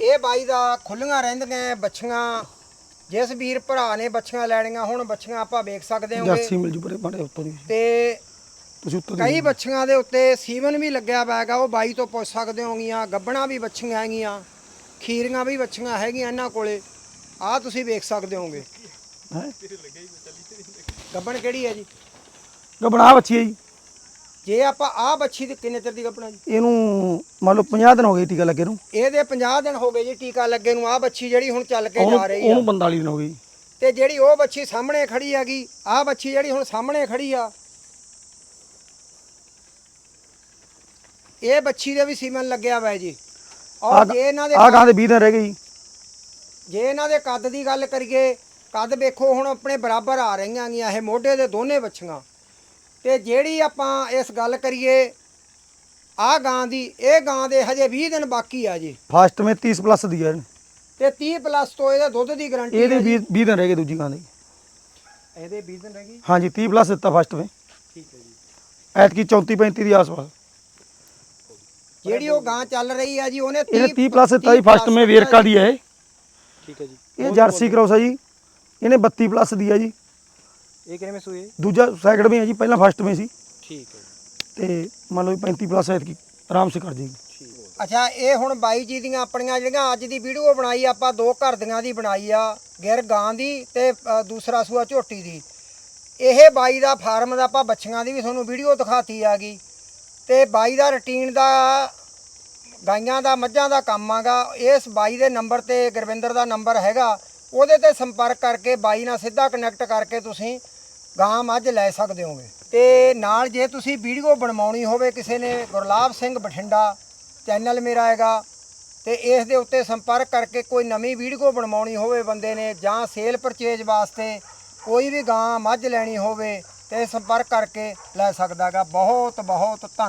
ਇਹ ਬਾਈ ਦਾ ਖੁੱਲੀਆਂ ਰਹਿੰਦੀਆਂ ਬੱਚੀਆਂ ਜਿਸ ਵੀਰ ਭਰਾ ਨੇ ਬੱਚੀਆਂ ਲੈਣੀਆਂ ਹੁਣ ਬੱਚੀਆਂ ਆਪਾਂ ਵੇਖ ਸਕਦੇ ਜਰਸੀ ਹੋਗੇ ਮਿਲ ਜੂ ਪਰੇ ਬੜੇ ਉੱਤੋਂ ਦੀ। ਤੇ ਤੁਸੀਂ ਉੱਤੋਂ ਦੀ ਕਈ ਬੱਚੀਆਂ ਦੇ ਉੱਤੇ ਸੀਵਨ ਵੀ ਲੱਗਿਆ ਹੈਗਾ ਉਹ ਬਾਈ ਤੋਂ ਪੁੱਛ ਸਕਦੇ ਹੋਗੀਆਂ ਗੱਬਣਾ ਵੀ ਬੱਚੀਆਂ ਹੈਗੀਆਂ ਖੀਰੀਆਂ ਵੀ ਬੱਚੀਆਂ ਹੈਗੀਆਂ ਇਹਨਾਂ ਕੋਲੇ। ਆਹ ਤੁਸੀਂ ਵੇਖ ਸਕਦੇ ਹੋਗੇ। ਹੈਂ? ਗੱਬਣ ਕਿਹੜੀ ਹੈ ਜੀ? ਗੱਬਣਾ ਬੱਚੀ ਹੈ ਜੀ। ਜੇ ਆਪਾਂ ਆਹ ਬੱਚੀ ਦੀ ਕਿੰਨੇ ਚਿਰ ਦੀ ਗੱਬਣਾ ਜੀ? ਇਹਨੂੰ ਮੰਨ ਲਓ 50 ਦਿਨ ਹੋ ਗਏ ਟੀਕਾ ਲੱਗੇ ਨੂੰ। ਇਹਦੇ 50 ਦਿਨ ਹੋ ਗਏ ਜੀ ਟੀਕਾ ਲੱਗੇ ਨੂੰ ਆਹ ਬੱਚੀ ਜਿਹੜੀ ਹੁਣ ਚੱਲ ਕੇ ਜਾ ਰਹੀ ਆ। ਉਹਨੂੰ 45 ਦਿਨ ਹੋ ਗਏ ਜੀ। ਤੇ ਜਿਹੜੀ ਉਹ ਬੱਚੀ ਸਾਹਮਣੇ ਖੜੀ ਹੈਗੀ ਆਹ ਬੱਚੀ ਜਿਹੜੀ ਹੁਣ ਸਾਹਮਣੇ ਖੜੀ ਆ ਇਹ ਬੱਚੀ ਦੇ ਵੀ ਸੀਮਨ ਲੱਗਿਆ ਹੋਇਆ ਜੀ। ਔਰ ਜੇ ਇਹਨਾਂ ਦੇ ਆਹ ਗਾਂ ਦੇ 20 ਦਿਨ ਰਹਿ ਗਏ ਜੀ। ਜੇ ਇਹਨਾਂ ਦੇ ਕੱਦ ਦੀ ਗੱਲ ਕਰੀਏ ਕੱਦ ਵੇਖੋ ਹੁਣ ਆਪਣੇ ਬਰਾਬਰ ਆ ਰਹੀਆਂ ਗੀਆਂ ਇਹ ਮੋਢੇ ਦੇ ਦੋਨੇ ਬੱਚੀਆਂ। ਤੇ ਜਿਹੜੀ ਆਪਾਂ ਇਸ ਗੱਲ ਕਰੀਏ ਆਹ ਗਾਂ ਦੀ ਇਹ ਗਾਂ ਦੇ ਹਜੇ 20 ਦਿਨ ਬਾਕੀ ਆ ਜੀ। ਫਾਸਟ ਮੇ 30 ਪਲੱਸ ਦੀ ਹੈ ਤੇ 30 ਪਲੱਸ ਤੋਂ ਇਹਦੇ ਦੁੱਧ ਦੀ ਗਾਰੰਟੀ ਇਹਦੇ 20 20 ਦਿਨ ਰਹਿ ਗਏ ਦੂਜੀ ਗਾਂ ਦੇ। ਇਹਦੇ 20 ਦਿਨ ਰਹਿ ਗਈ ਹਾਂਜੀ 30 ਪਲੱਸ ਦਿੱਤਾ ਫਸਟ ਮੇ। ਠੀਕ ਹੈ ਜੀ। ਐਤਕੀ 34 35 ਦੀ ਆਸ-ਪਾਸ। ਜਿਹੜੀ ਉਹ ਗਾਂ ਚੱਲ ਰਹੀ ਆ ਜੀ ਉਹਨੇ ਇਹਨੇ 30 ਪਲੱਸ ਦਿੱਤਾ ਜੀ ਫਸਟ ਮੇ ਵੇਰਕਾ ਦੀ ਹੈ। ਠੀਕ ਹੈ ਜੀ। ਇਹ ਜਰਸੀ ਕ੍ਰੋਸ ਹੈ ਜੀ। ਇਹਨੇ 32 ਪਲੱਸ ਦੀ ਹੈ ਜੀ। ਇਹ ਕਿਵੇਂ ਸੂਏ ਦੂਜਾ ਸੈਕਿੰਡ ਮੇ ਹੈ ਜੀ ਪਹਿਲਾਂ ਫਸਟ ਮੇ ਸੀ। ਠੀਕ ਹੈ। ਤੇ ਮੰਨ ਲਓ ਵੀ 35 ਪਲੱਸ ਐਤਕੀ ਆਰਾਮ ਸੇ ਕਰ ਜੇਗੀ ਅੱਛਾ ਇਹ ਹੁਣ ਬਾਈ ਜੀ ਦੀਆਂ ਆਪਣੀਆਂ ਜਿਹੜੀਆਂ ਅੱਜ ਦੀ ਵੀਡੀਓ ਬਣਾਈ ਆਪਾਂ ਦੋ ਘਰ ਦੀਆਂ ਦੀ ਬਣਾਈ ਆ ਗਿਰ ਗਾਂ ਦੀ ਤੇ ਅ, ਦੂਸਰਾ ਸੂਆ ਝੋਟੀ ਦੀ। ਇਹ ਬਾਈ ਦਾ ਫਾਰਮ ਦਾ ਆਪਾਂ ਬੱਚੀਆਂ ਦੀ ਵੀ ਤੁਹਾਨੂੰ ਵੀਡੀਓ ਦਿਖਾਤੀ ਆਗੀ। ਤੇ ਬਾਈ ਦਾ ਰੁਟੀਨ ਦਾ ਗਾਈਆਂ ਦਾ ਮੱਝਾਂ ਦਾ ਕੰਮ ਆਗਾ। ਇਸ ਬਾਈ ਦੇ ਨੰਬਰ ਤੇ ਗੁਰਵਿੰਦਰ ਦਾ ਨੰਬਰ ਹੈਗਾ। ਉਹਦੇ ਤੇ ਸੰਪਰਕ ਕਰਕੇ ਬਾਈ ਨਾਲ ਸਿੱਧਾ ਕਨੈਕਟ ਕਰਕੇ ਤੁਸੀਂ ਗਾਂ ਮੱਝ ਲੈ ਸਕਦੇ ਹੋਗੇ। ਤੇ ਨਾਲ ਜੇ ਤੁਸੀਂ ਵੀਡੀਓ ਬਣਵਾਉਣੀ ਹੋਵੇ ਕਿਸੇ ਨੇ, ਗੁਰਲਾਬ ਸਿੰਘ ਬਠਿੰਡਾ ਚੈਨਲ ਮੇਰਾ ਹੈਗਾ, ਤੇ ਇਸ ਦੇ ਉੱਤੇ ਸੰਪਰਕ ਕਰਕੇ ਕੋਈ ਨਵੀਂ ਵੀਡੀਓ ਬਣਵਾਉਣੀ ਹੋਵੇ ਬੰਦੇ ਨੇ ਜਾਂ ਸੇਲ ਪਰਚੇਜ ਵਾਸਤੇ ਕੋਈ ਵੀ ਗਾਂ ਮੱਝ ਲੈਣੀ ਹੋਵੇ, ਤੇ ਸੰਪਰਕ ਕਰਕੇ ਲੈ ਸਕਦਾਗਾ ਬਹੁਤ ਬਹੁਤ ਧੰਨਵਾਦ।